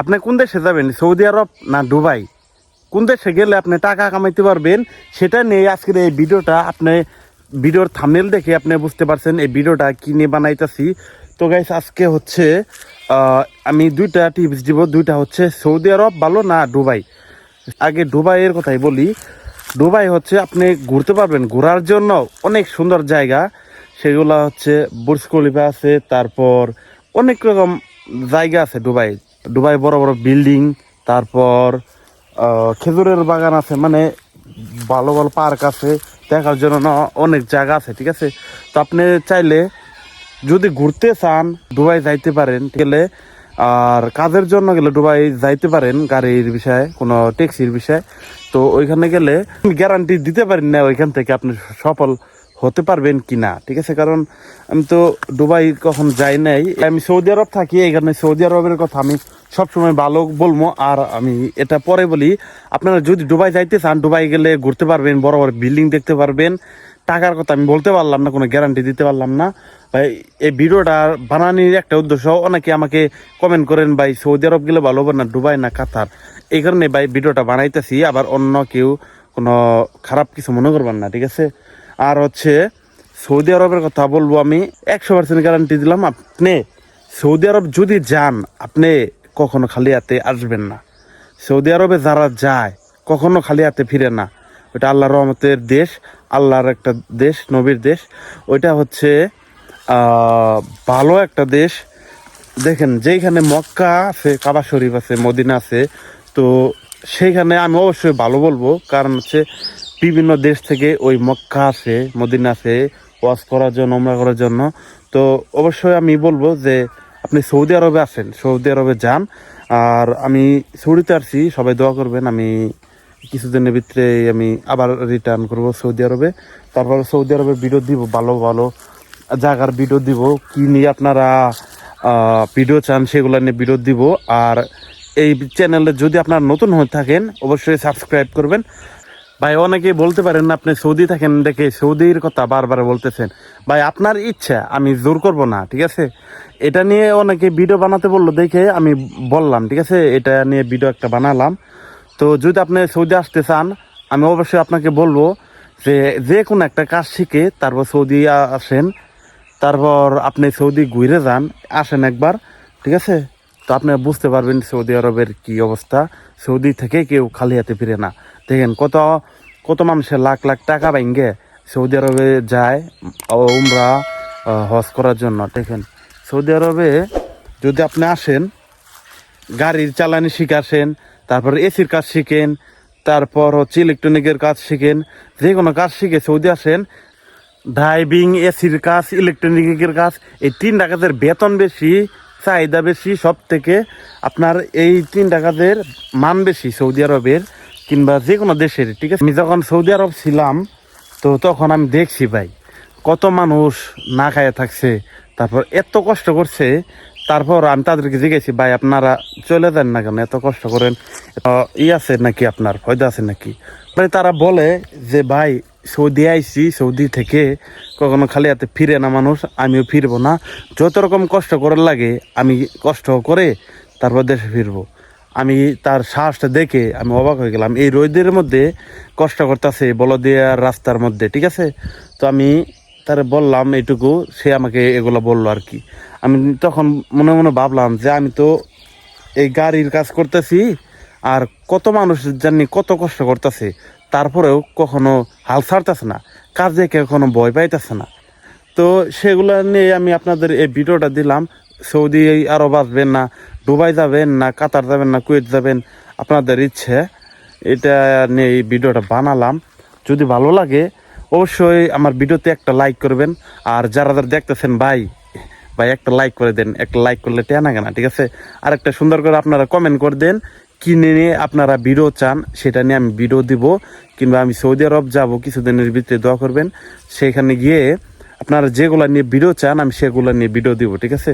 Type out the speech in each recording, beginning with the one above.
আপনি কোন দেশে যাবেন? সৌদি আরব না দুবাই? কোন দেশে গেলে আপনি টাকা কামাইতে পারবেন? সেটা নিয়ে আজকের এই ভিডিওটা আপনি ভিডিওর থামেল দেখে আপনি বুঝতে পারছেন এই ভিডিওটা কি নিয়ে বানাইতেছি। তো গাইস আজকে হচ্ছে আমি দুইটা টিপস দিব। দুইটা হচ্ছে সৌদি আরব ভালো না দুবাই? আগে দুবাইয়ের কথাই বলি। দুবাই হচ্ছে আপনি ঘুরতে পারবেন। ঘোরার জন্য অনেক সুন্দর জায়গা। সেগুলো হচ্ছে বুর্জ খলিফা আছে, তারপর অনেক রকম জায়গা আছে দুবাই দুবাই বড় বড় বিল্ডিং, তারপর খেজুরের বাগান আছে মানে ভালো ভালো পার্ক আছে, দেখার জন্য অনেক জায়গা আছে, ঠিক আছে? তো আপনি চাইলে যদি ঘুরতে চান, দুবাই যাইতে পারেন গেলে আর কাজের জন্য গেলে দুবাই যাইতে পারেন গাড়ির বিষয়ে, কোনো ট্যাক্সির বিষয়ে। তো ওইখানে গেলে গ্যারান্টি দিতে পারেন না ওইখান থেকে আপনি সফল হতে পারবেন কি না ঠিক আছে? কারণ আমি তো দুবাই কখন যাই নাই, আমি সৌদি আরব থাকি, এই কারণে সৌদি আরবের কথা আমি সবসময় ভালো বলব। আর আমি এটা পরে বলি, আপনারা যদি দুবাই যাইতে চান, দুবাই গেলে ঘুরতে পারবেন, বড় বড় বিল্ডিং দেখতে পারবেন। টাকার কথা আমি বলতে পারলাম না, কোনো গ্যারান্টি দিতে পারলাম না। ভাই, এই ভিডিওটা বানানির একটা উদ্দেশ্য, অনেকে আমাকে কমেন্ট করেন, ভাই, সৌদি আরব গেলে ভালো হবে না, দুবাই না কাতার? এই কারণে ভাই, ভিডিওটা বানাইতেছি, আবার অন্য কেউ কোনো খারাপ কিছু মনে করবেন না, ঠিক আছে? আর হচ্ছে সৌদি আরবের কথা বলব আমি, একশো পার্সেন্ট গ্যারান্টি দিলাম, আপনি সৌদি আরব যদি যান, আপনি কখনো খালি হাতে আসবেন না। সৌদি আরবে যারা যায়, কখনো খালি হাতে ফিরে না। ওইটা আল্লাহ রহমতের দেশ, আল্লাহর একটা দেশ, নবীর দেশ। ওইটা হচ্ছে ভালো একটা দেশ। দেখেন যেখানে মক্কা আছে, কাবা শরীফ আছে, মদিনা আছে, তো সেইখানে আমি অবশ্যই ভালো বলব। কারণ হচ্ছে বিভিন্ন দেশ থেকে ওই মক্কা আছে মদিনা আছে ওয়াজ করার জন্য ওমরা করার জন্য। তো অবশ্যই আমি বলব যে আপনি সৌদি আরবে আসেন, সৌদি আরবে যান। আর আমি সৌদিতে আসছি, সবাই দোয়া করবেন, আমি কিছুদিনের ভিতরে আমি আবার রিটার্ন করব সৌদি আরবে। তারপর সৌদি আরবে ভিডিও দিব, ভালো ভালো জায়গার ভিডিও দিব, কি নিয়ে আপনারা ভিডিও চান সেগুলো নিয়ে ভিডিও দিব। আর এই চ্যানেলে যদি আপনারা নতুন হয়ে থাকেন, অবশ্যই সাবস্ক্রাইব করবেন। ভাই অনেকে বলতে পারেন না, আপনি সৌদি থাকেন, দেখে সৌদির কথা বারবার বলতেছেন। ভাই, আপনার ইচ্ছা, আমি জোর করব না, ঠিক আছে? এটা নিয়ে অনেকে ভিডিও বানাতে বলল, দেখে আমি বললাম, ঠিক আছে? এটা নিয়ে ভিডিও একটা বানালাম। তো যদি আপনি সৌদি আসতে চান, আমি অবশ্যই আপনাকে বলব যে যে কোনো একটা কাজ শিখে তারপর সৌদি আসেন। তারপর আপনি সৌদি ঘুরে যান, আসেন একবার, ঠিক আছে? তো আপনি বুঝতে পারবেন সৌদি আরবের কি অবস্থা। সৌদি থেকে কেউ খালি হাতে ফিরে না। দেখেন কত কত মানুষের লাখ লাখ টাকা বাইঙ্গে সৌদি আরবে যায় উমরা হজ করার জন্য। দেখেন, সৌদি আরবে যদি আপনি আসেন, গাড়ির চালানি শিখাছেন তারপর এসির কাজ শিখেন, তারপর হচ্ছে ইলেকট্রনিকের কাজ শিখেন, যে কোনো কাজ শিখে সৌদি আসেন ড্রাইভিং এসির কাজ, ইলেকট্রনিকের কাজ, এই তিনটা কাজের বেতন বেশি চাহিদা বেশি সব থেকে আপনার এই তিন টাকাদের মান বেশি সৌদি আরবের কিংবা যে কোনো দেশের, ঠিক আছে? আমি যখন সৌদি আরব ছিলাম, তো তখন আমি দেখছি ভাই, কত মানুষ না খায় থাকছে, তারপর এত কষ্ট করছে তারপর আমি তাদেরকে জিজ্ঞেসি, ভাই, আপনারা চলে যান না কেন? এত কষ্ট করেন। ই আছে নাকি আপনার? ফয়দা আছে নাকি? মানে তারা বলে যে, ভাই, সৌদি আইসি সৌদি থেকে। কখনো খালি হাতে ফিরে না মানুষ, আমিও ফিরবো না। যত রকম কষ্ট করার লাগে, আমি কষ্ট করে তারপর দেশে ফিরবো। আমি তার সাহসটা দেখে আমি অবাক হয়ে গেলাম। এই রোদের মধ্যে কষ্ট করতেছে বলদিয়ার রাস্তার মধ্যে, ঠিক আছে? তো আমি তারে বললাম এইটুকু, সে আমাকে এগুলো বলল আর কি। আমি তখন মনে মনে ভাবলাম যে আমি তো এই গাড়ির কাজ করতেছি, আর কত মানুষ জানি কত কষ্ট করতেছে, তারপরেও কখনো হাল ছাড়তেছে না, কাজে কখনো ভয় পাইতেছে না। তো সেগুলো নিয়ে আমি আপনাদের এই ভিডিওটা দিলাম, সৌদি আরব আসবেন না, দুবাই যাবেন না, কাতার যাবেন না, কুয়েত যাবেন, আপনাদের ইচ্ছে, এটা নিয়ে এই ভিডিওটা বানালাম। যদি ভালো লাগে অবশ্যই আমার ভিডিওতে একটা লাইক করবেন। আর যারা যারা দেখতেছেন, ভাই ভাই, একটা লাইক করে দেন। একটা লাইক করলে টেনা কেনা ঠিক আছে? আর একটা সুন্দর করে আপনারা কমেন্ট করে দেন কিনে নিয়ে আপনারা ভিডিও চান সেটা নিয়ে আমি ভিডিও দিব। কিংবা আমি সৌদি আরব যাব, কিছুদিনের ভিতরে দোয়া করবেন। সেখানে গিয়ে আপনারা যেগুলো নিয়ে ভিডিও চান, আমি সেগুলো নিয়ে ভিডিও দিব, ঠিক আছে?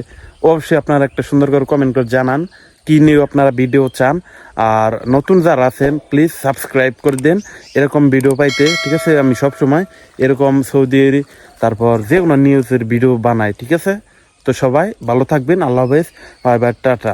অবশ্যই আপনারা একটা সুন্দর করে কমেন্ট করে জানান কী নিয়ে আপনারা ভিডিও চান। আর নতুন যারা আছেন প্লিজ সাবস্ক্রাইব করে দেন, এরকম ভিডিও পাইতে, ঠিক আছে? আমি সব সময় এরকম সৌদির তারপর যে কোনো নিউজের ভিডিও বানাই, ঠিক আছে? তো সবাই ভালো থাকবেন, আল্লাহ হাফেজ, বাই বাই, টাটা।